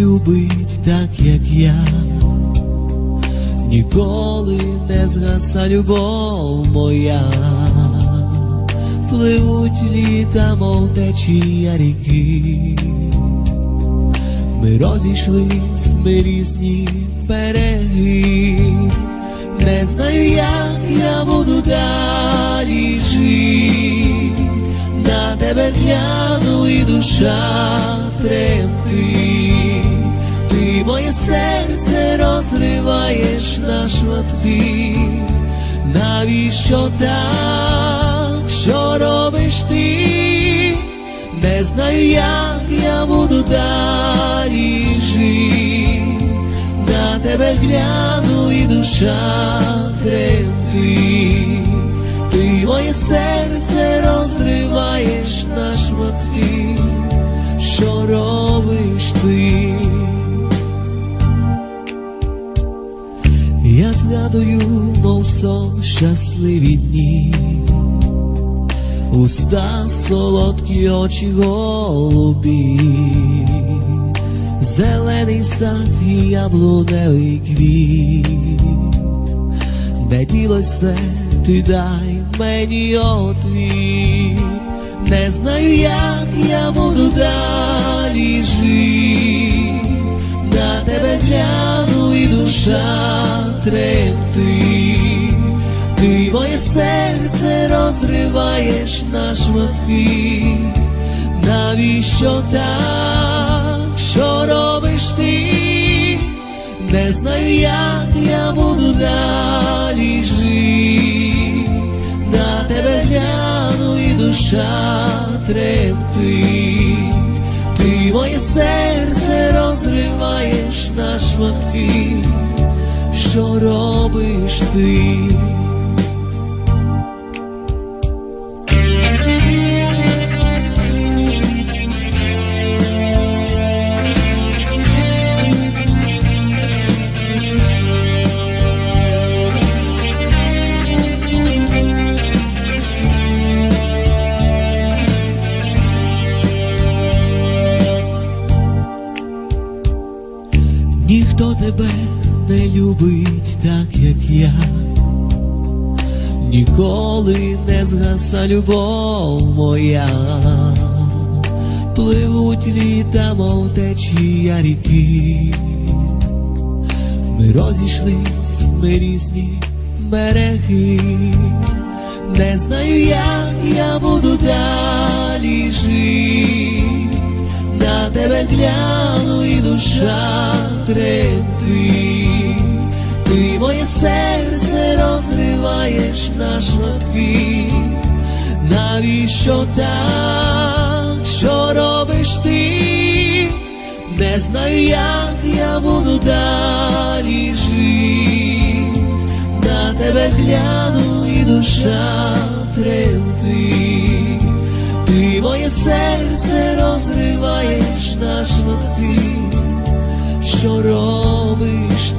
любить так, як я, ніколи не згаса любов моя, пливуть літа, мов течія ріки. Ми розійшлись, ми різні береги, не знаю, як я буду далі жити, на тебе гляну і душа тремтить, ти моє серце розриваєш на шматки, навіщо так, що робиш ти? Не знаю, як я буду далі жити, на тебе гляну і душа тремтить, ти моє серце розриваєш Я згадую, мов сон щасливі дні. Уста солодкі очі голубі, зелений сад і яблуневий квіт, де ділося, ти дай мені отвіт, не знаю, як я буду далі тремтить. Ти моє серце розриваєш на шматки, навіщо так, що робиш ти? Не знаю, як я буду далі жити, на тебе гляну і душа тремтить, ти моє серце розриваєш на шматки, що робиш ти? Не любить так, як я, ніколи не згаса любов моя, пливуть літа, мов течія ріки, ми розійшлись, ми різні береги, не знаю, як я буду далі жити. На тебе гляну і душа тремтить, серце розриваєш на шматки, навіщо так, що робиш ти? Не знаю, як я буду далі жити, на тебе гляну і душа тремтить. Ти моє серце розриваєш на шматки, що робиш